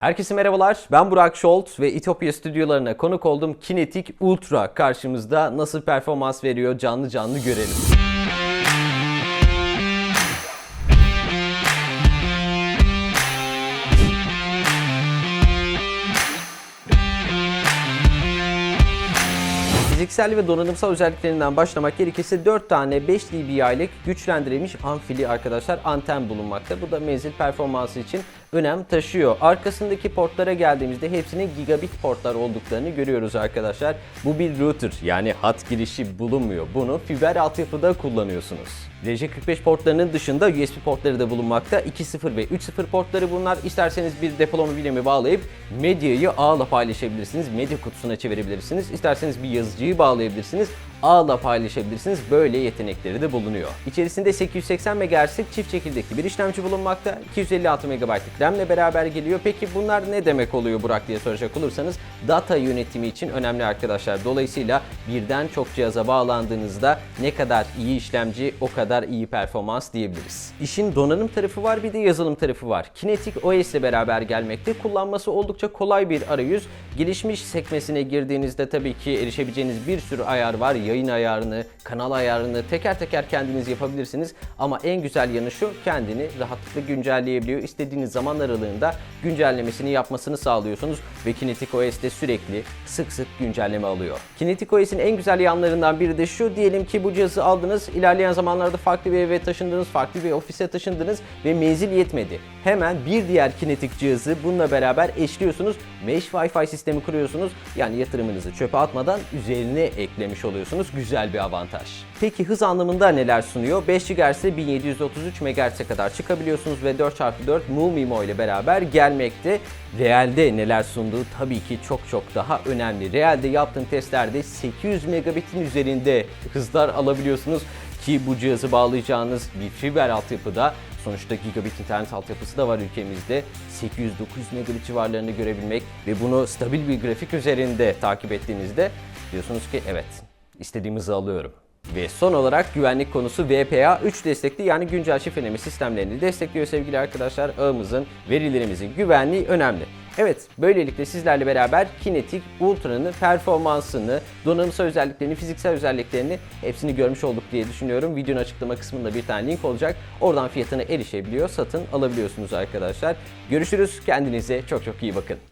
Herkese merhabalar. Ben Burak Şolt ve İtopya stüdyolarına konuk oldum. Kinetic Ultra karşımızda nasıl performans veriyor canlı canlı görelim. Fiziksel ve donanımsal özelliklerinden başlamak gerekirse 4 tane 5 dBI'lik güçlendirilmiş amfili arkadaşlar anten bulunmakta. Bu da menzil performansı için önem taşıyor. Arkasındaki portlara geldiğimizde hepsinin gigabit portlar olduklarını görüyoruz arkadaşlar. Bu bir router yani hat girişi bulunmuyor. Bunu fiber altyapıda kullanıyorsunuz. RJ45 portlarının dışında USB portları da bulunmakta. 2.0 ve 3.0 portları bunlar. İsterseniz bir depolama bilemi bağlayıp medyayı ağla paylaşabilirsiniz. Medya kutusuna çevirebilirsiniz. İsterseniz bir yazıcıyı bağlayabilirsiniz. Ağla paylaşabilirsiniz. Böyle yetenekleri de bulunuyor. İçerisinde 880 MHz'lik çift çekirdekli bir işlemci bulunmakta. 256 MB'lık RAM ile beraber geliyor. Peki bunlar ne demek oluyor Burak diye soracak olursanız data yönetimi için önemli arkadaşlar. Dolayısıyla birden çok cihaza bağlandığınızda ne kadar iyi işlemci o kadar iyi performans diyebiliriz. İşin donanım tarafı var bir de yazılım tarafı var. Kinetic OS ile beraber gelmekte. Kullanması oldukça kolay bir arayüz. Gelişmiş sekmesine girdiğinizde tabii ki erişebileceğiniz bir sürü ayar var. Yayın ayarını, kanal ayarını teker teker kendiniz yapabilirsiniz. Ama en güzel yanı şu kendini rahatlıkla güncelleyebiliyor. İstediğiniz zaman aralığında güncellemesini yapmasını sağlıyorsunuz ve Kinetic OS'te sürekli sık sık güncelleme alıyor. Kinetic OS'in en güzel yanlarından biri de şu. Diyelim ki bu cihazı aldınız. ilerleyen zamanlarda farklı bir eve taşındınız, farklı bir ofise taşındınız ve menzil yetmedi. Hemen bir diğer Kinetic cihazı bununla beraber eşliyorsunuz. Mesh Wi-Fi sistemi kuruyorsunuz. Yani yatırımınızı çöpe atmadan üzerine eklemiş oluyorsunuz. Güzel bir avantaj. Peki hız anlamında neler sunuyor? 5 GHz'de 1733 MHz'e kadar çıkabiliyorsunuz ve 4x4 Move MIMO ile beraber gelmekte. Realde neler sunduğu tabii ki çok çok daha önemli. Realde yaptığım testlerde 800 megabitin üzerinde hızlar alabiliyorsunuz ki bu cihazı bağlayacağınız bir fiber altyapıda sonuçta gigabit internet altyapısı da var ülkemizde. 800-900 megabit civarlarını görebilmek ve bunu stabil bir grafik üzerinde takip ettiğinizde diyorsunuz ki evet istediğim hızı alıyorum. Ve son olarak güvenlik konusu VPA 3 destekli yani güncel şifreleme sistemlerini destekliyor sevgili arkadaşlar. Ağımızın, verilerimizin güvenliği önemli. Evet, böylelikle sizlerle beraber Kinetic Ultra'nın performansını, donanımsal özelliklerini, fiziksel özelliklerini hepsini görmüş olduk diye düşünüyorum. Videonun açıklama kısmında bir tane link olacak. Oradan fiyatına erişebiliyor, satın alabiliyorsunuz arkadaşlar. Görüşürüz. Kendinize çok çok iyi bakın.